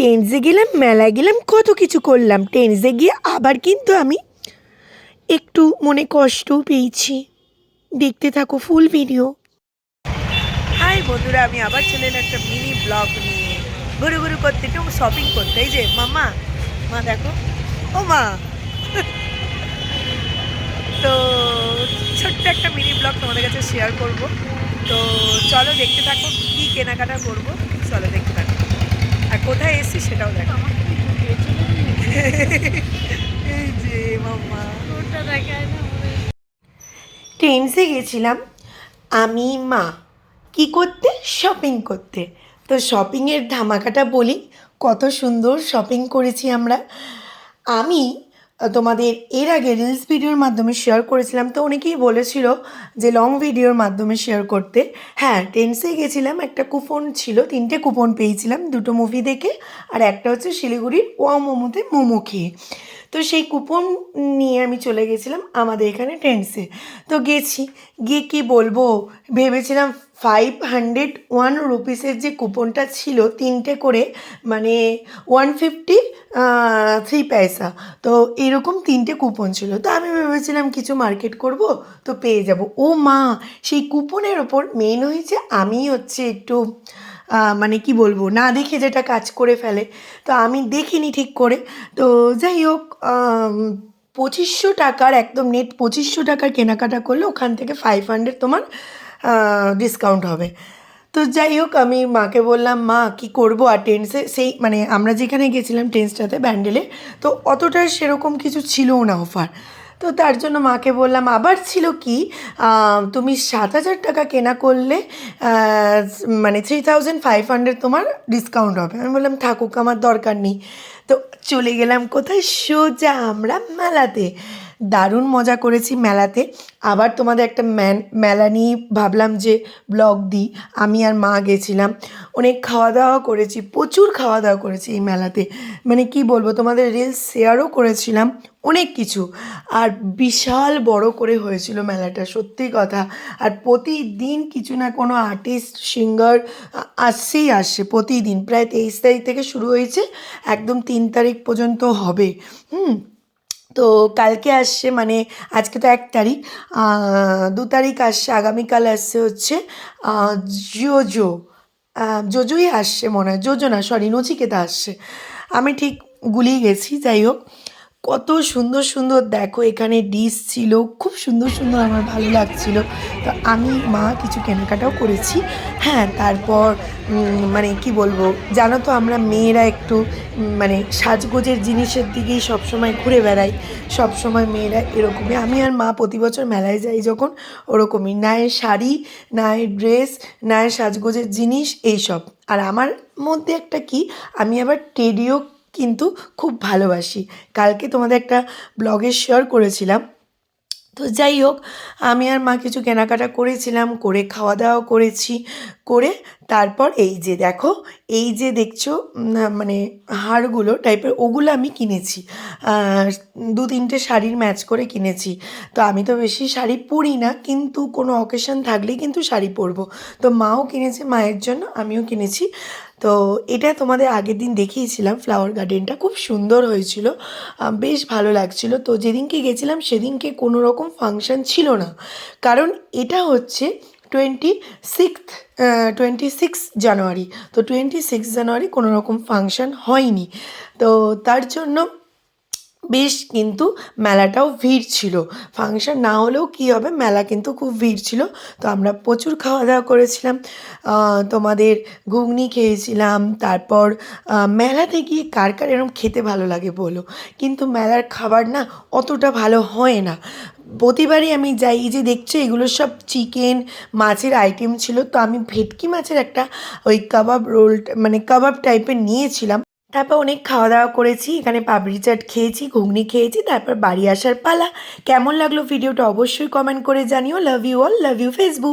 টেন্সে গেলাম, মেলায় গেলাম, কত কিছু করলাম। টেন্সে গিয়ে আবার কিন্তু আমি একটু মনে কষ্টও পেয়েছি। দেখতে থাকো ফুল ভিডিও হাই বন্ধুরা, আমি আবার চলে এলাম একটা মিনি ব্লগ নিয়ে। ঘুরু ঘুরু করতে, একটু শপিং করতে। এই যে, মামা, মা দেখো। ও মা। তো, ছোট্ট একটা মিনি ব্লগ তোমাদের কাছে শেয়ার করব। তো, চলো দেখতে থাকো, কী কেনাকাটা করব। চলো দেখতে থাকো। আর কোথায় এসছি সেটাও দেখো। এই যে মামা টেন্সে গেছিলাম আমি মা। কি করতে? শপিং করতে। তো শপিংয়ের ধামাকাটা বলি কত সুন্দর শপিং করেছি আমরা। আমি তোমাদের এর আগে রিলস ভিডিওর মাধ্যমে শেয়ার করেছিলাম। তো অনেকেই বলেছিল যে লং ভিডিওর মাধ্যমে শেয়ার করতে। হ্যাঁ টেন্সে গেছিলাম, একটা কুপন ছিল, তিনটে কুপন পেয়েছিলাম দুটো মুভি দেখে, আর একটা হচ্ছে শিলিগুড়ির ওয়া মোমোতে মোমো খেয়ে। তো সেই কুপন নিয়ে আমি চলে গেছিলাম আমাদের এখানে টেন্সে তো গেছি, গিয়ে কি বলব? ভেবেছিলাম ফাইভ হান্ড্রেড ওয়ান রুপিসের যে কুপনটা ছিল তিনটে করে মানে ওয়ান ফিফটি থ্রি পয়সা তো এরকম তিনটে কুপন ছিল। তো আমি ভেবেছিলাম কিছু মার্কেট করব, তো পেয়ে যাব। ও মা, সেই কুপনের ওপর মেন হয়েছে আমি হচ্ছে একটু মানে কি বলব, না দেখে যেটা কাজ করে ফেলে। তো আমি দেখিনি ঠিক করে। তো যাই হোক পঁচিশশো টাকার, একদম নেট পঁচিশশো টাকার কেনাকাটা করলে ওখান থেকে ফাইভ হান্ড্রেড তোমার ডিসকাউন্ট হবে। তো যাই হোক, আমি মাকে বললাম, মা, কি করব? আর টেন্সে সেই মানে আমরা যেখানে গেছিলাম টেন্সটাতে ব্যান্ডেলে তো অতটা সেরকম কিছু ছিলও না অফার তো তার জন্য মাকে বললাম, আবার ছিল কি? তুমি সাত হাজার টাকা কেনা করলে মানে থ্রি থাউজেন্ড ফাইভ হান্ড্রেড তোমার ডিসকাউন্ট হবে। আমি বললাম, থাকুক, আমার দরকার নেই। তো চলে গেলাম কোথায়? সোজা আমরা মেলাতে। দারুণ মজা করেছি মেলাতে। আবার তোমাদের একটা ম্যান মেলা নিয়ে ভাবলাম যে ব্লগ দিই। আমি আর মা গেছিলাম। অনেক খাওয়া দাওয়া করেছি, প্রচুর খাওয়া দাওয়া করেছি এই মেলাতে। মানে কি বলব, তোমাদের রিলস শেয়ারও করেছিলাম অনেক কিছু। আর বিশাল বড় করে হয়েছিল মেলাটা, সত্যি কথা। আর প্রতিদিন কিছু না কোনো আর্টিস্ট সিঙ্গার আসছেই আসছে প্রতিদিন। প্রায় তেইশ তারিখ থেকে শুরু হয়েছে, একদম তিন তারিখ পর্যন্ত হবে। হুম? তো কালকে আসছে মানে আজকে তো এক তারিখ দু তারিখ আসছে, আগামীকাল আসছে হচ্ছে জোজো জোজোই আসছে মনে হয়, জোজো না সরি নচিকেতা আসছে। আমি ঠিক গুলিয়ে গেছি, যাই হোক। কত সুন্দর সুন্দর, দেখো এখানে ডিশ ছিল, খুব সুন্দর সুন্দর আমার ভালো লাগছিল। তো আমি, মা কিছু কেনাকাটাও করেছি। হ্যাঁ তারপর মানে কি বলব, জানো তো আমরা মেয়েরা একটু মানে সাজগোজের জিনিসের দিকেই সবসময় ঘুরে বেড়াই। সবসময় মেয়েরা এরকমই। আমি আর মা প্রতি বছর মেলায় যাই যখন, ওরকমই। নায় শাড়ি নায় ড্রেস নায় সাজগোজের জিনিস, এইসব। আর আমার মধ্যে একটা কি, আমি আবার টেডিও কিন্তু খুব ভালোবাসি। কালকে তোমাদের একটা ব্লগে শেয়ার করেছিলাম। তো যাই হোক, আমি আর মা কিছু কেনাকাটা করেছিলাম, করে খাওয়া দাওয়া করেছি, করে তারপর এই যে দেখো, এই যে দেখছ মানে হারগুলো টাইপের ওগুলো আমি কিনেছি। দু তিনটে শাড়ির ম্যাচ করে কিনেছি। তো আমি তো বেশি শাড়ি পরি না, কিন্তু কোনো অকেশন থাকলেই কিন্তু শাড়ি পরবো। তো মাও কিনেছে, মায়ের জন্য আমিও কিনেছি। তো এটা তোমাদের আগের দিন দেখিয়েছিলাম ফ্লাওয়ার গার্ডেনটা খুব সুন্দর হয়েছিল বেশ ভালো লাগছিল। তো যেদিনকে গেছিলাম সেদিনকে কোনো রকম ফাংশন ছিল না। কারণ এটা হচ্ছে twenty six twenty six January তো টোয়েন্টি সিক্স জানুয়ারি কোনো রকম ফাংশন হয়নি। তো তার জন্য বেশ কিন্তু মেলাটাও ভিড় ছিল। ফাংশন না হলেও কী হবে, মেলা কিন্তু খুব ভিড় ছিল। তো আমরা প্রচুর খাওয়া দাওয়া করেছিলাম তোমাদের ঘুগনি খেয়েছিলাম, তারপর মেলাতে গিয়ে কার কার এরকম খেতে ভালো লাগে বলো? কিন্তু মেলার খাবার না অতটা ভালো হয় না। প্রতিবারই আমি যাই যে দেখছ এগুলো সব চিকেন মাছের আইটেম ছিল। তো আমি ভেটকি মাছের একটা ওই কাবাব রোল মানে কাবাব টাইপের নিয়েছিলাম। তারপর অনেক খাওয়া দাওয়া করেছি, এখানে পাবড়ি চাট খেয়েছি, ঘুগনি খেয়েছি, তারপর বাড়ি আসার পালা। কেমন লাগল ভিডিওটা অবশ্যই কমেন্ট করে জানিও। Love you all love you Facebook